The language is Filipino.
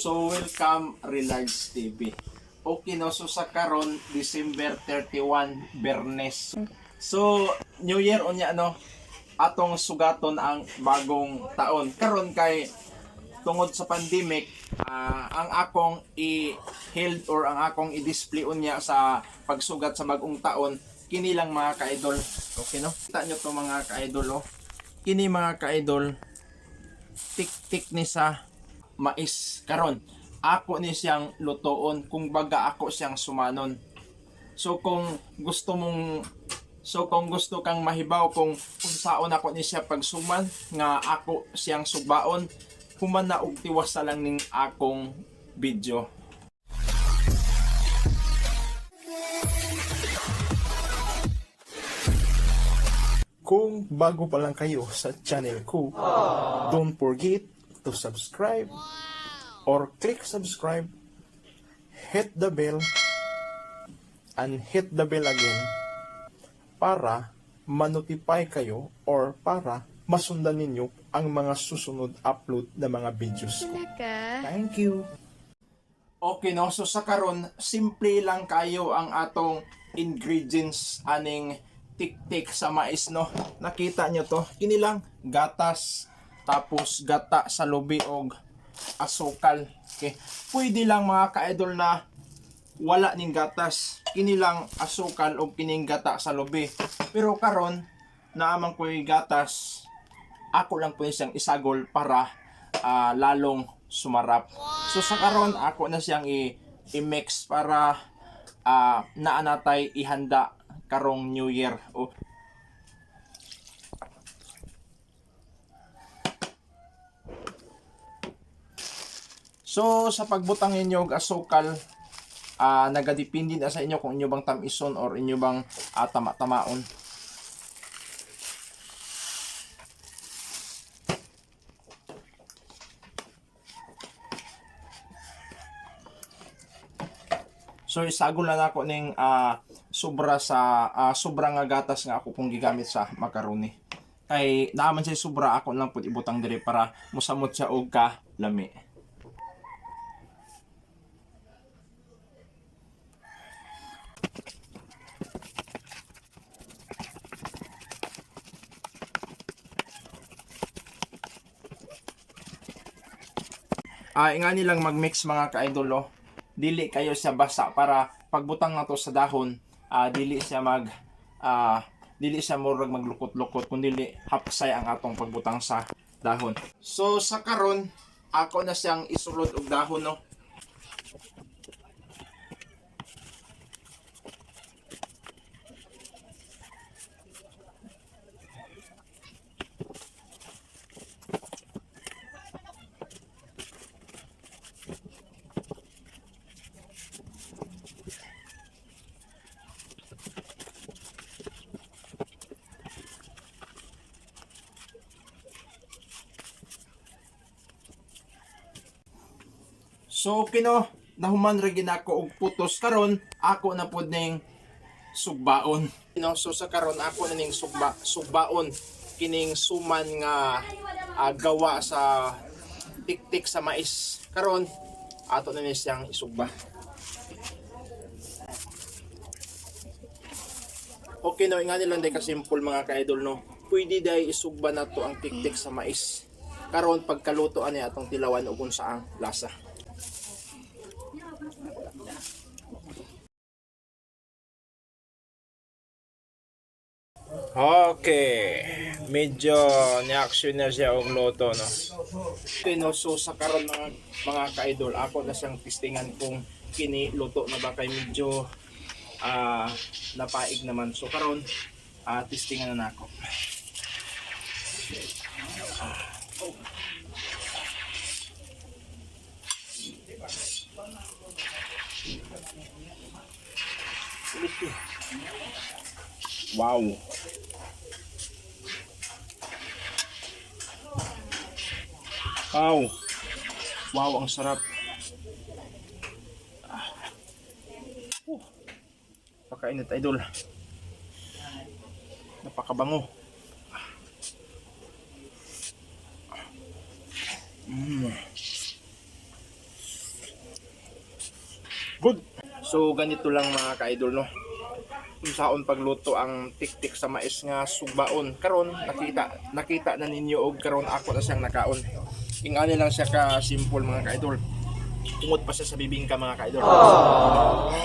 So welcome Relards TV. Okay no, so sa karon December 31 Bernes. So New Year unya no atong sugaton ang bagong taon. Karon kay tungod sa pandemic, ah, ang akong i-held or ang akong i-display unya sa pagsugat sa bagong taon kini lang mga ka-idol. Okay no? Kita nyo to mga ka-idol oh. Kini mga ka-idol tik-tik ni sa mais karon. Ako ni siyang lutoon kung baga ako siyang sumanon. So kung gusto mong so kung gusto kang mahibaw kung kung saon ako ni siya pagsuman nga ako siyang sugbaon human na og tiwas na lang ning akong video. Kung bago pa lang kayo sa channel ko, don't forget to subscribe or click subscribe, hit the bell, and hit the bell again para manotify kayo or para masundan ninyo ang mga susunod upload na mga videos ko. Thank you. Okay no, so sa karon simple lang kayo ang atong ingredients aning tik-tik sa mais no. Nakita nyo to, kini lang gatas tapos gata sa lubi og asukal. Okay. Pwede lang mga ka-idol na wala ning gatas. Kini lang asukal o kining gata sa lubi. Pero karon naamang ko gatas, ako lang po siyang isagol para ah, lalong sumarap. So sa karon ako na siyang i-mix para ah, naanatay ihanda karong New Year. O, So sa pagbutang ninyo og asukal ah nagadepende na sa inyo kung inyo bang tamison or inyo bang ah, tama-tamaon. So isagol na nako ning ah, sobra sa ah, sobra nga gatas nga ako pong gigamit sa macaroni. Kay naaman siya sobra ako lang pud ibutang dire para musamot siya og ka lami. Ah, nga nilang mag-mix mga ka-idol oh. Dili kayo siya basa para pagbutang na to sa dahon, ah, dili siya mag ah, dili siya murag maglukot-lukot kun dili hapsay ang atong pagbutang sa dahon. So sa karon ako na siyang isulod og dahon no. So kino nahuman ra gid ako og putos karon ako na pud ning sugbaon. No, so sa karon ako na ning sugba sugbaon kining suman nga ah, gawa sa tiktik sa mais. Karon ato na ni siyang isugba. Okay no, nga nilang day ka-simple mga ka-idol no. Pwede day isugba na to ang tiktik sa mais. Karon pagkaluto ani atong tilawan ug unsa ang lasa. Okay. Medyo ni-action na siya og loto, no? Pinuso sa karon mga, mga ka-idol. Ako na siyang testingan kung kini luto na ba kay medyo ah napaig naman. So karon ah testingan na nako. Wow. Wow. Wow, ang sarap. Ah. Uh. Pakain na idol. Napakabango. Mm. Good. So ganito lang mga ka-idol no. Unsaon pagluto ang tiktik sa mais nga subaon karon nakita nakita na ninyo og karon ako na siyang nakaon. Ingani lang siya ka-simple mga kaidol. Tungod pa siya sa bibingka mga kaidol.